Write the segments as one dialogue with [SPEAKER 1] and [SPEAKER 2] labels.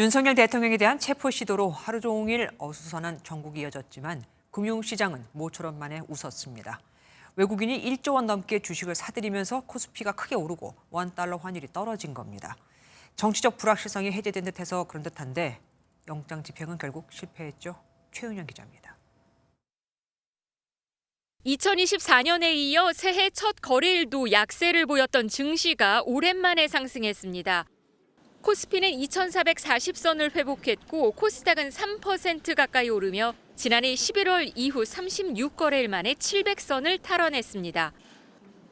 [SPEAKER 1] 윤석열 대통령에 대한 체포 시도로 하루 종일 어수선한 전국이 이어졌지만 금융시장은 모처럼 만에 웃었습니다. 외국인이 1조 원 넘게 주식을 사들이면서 코스피가 크게 오르고 원달러 환율이 떨어진 겁니다. 정치적 불확실성이 해제된 듯해서 그런 듯한데 영장 집행은 결국 실패했죠. 최윤영 기자입니다.
[SPEAKER 2] 2024년에 이어 새해 첫 거래일도 약세를 보였던 증시가 오랜만에 상승했습니다. 코스피는 2,440선을 회복했고 코스닥은 3% 가까이 오르며 지난해 11월 이후 36거래일 만에 700선을 탈환했습니다.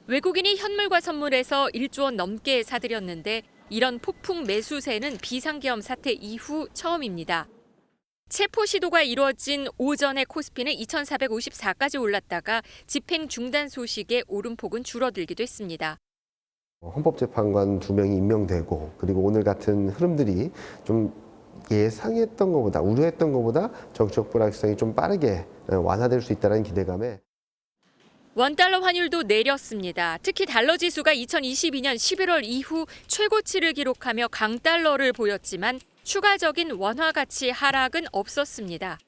[SPEAKER 2] 외국인이 현물과 선물에서 1조 원 넘게 사들였는데 이런 폭풍 매수세는 비상계엄 사태 이후 처음입니다. 체포 시도가 이루어진 오전에 코스피는 2,454까지 올랐다가 집행 중단 소식에 오름폭은 줄어들기도 했습니다.
[SPEAKER 3] 헌법재판관 두 명이 임명되고 그리고 오늘 같은 흐름들이 좀 예상했던 것보다 우려했던 것보다 정치적 불확실성이 좀 빠르게 완화될 수 있다는 기대감에
[SPEAKER 2] 원달러 환율도 내렸습니다. 특히 달러 지수가 2022년 11월 이후 최고치를 기록하며 강달러를 보였지만 추가적인 원화 가치 하락은 없었습니다.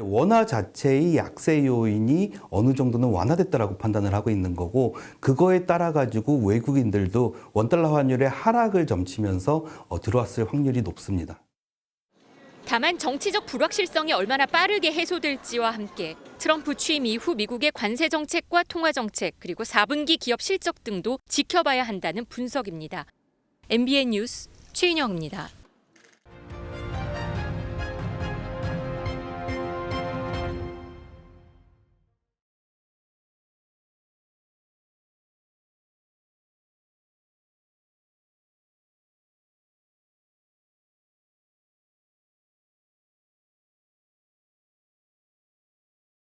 [SPEAKER 4] 원화 자체의 약세 요인이 어느 정도는 완화됐다라고 판단을 하고 있는 거고 그거에 따라 가지고 외국인들도 원달러 환율의 하락을 점치면서 어, 들어왔을 확률이 높습니다.
[SPEAKER 2] 다만 정치적 불확실성이 얼마나 빠르게 해소될지와 함께 트럼프 취임 이후 미국의 관세 정책과 통화 정책 그리고 4분기 기업 실적 등도 지켜봐야 한다는 분석입니다. MBN 뉴스 최인영입니다.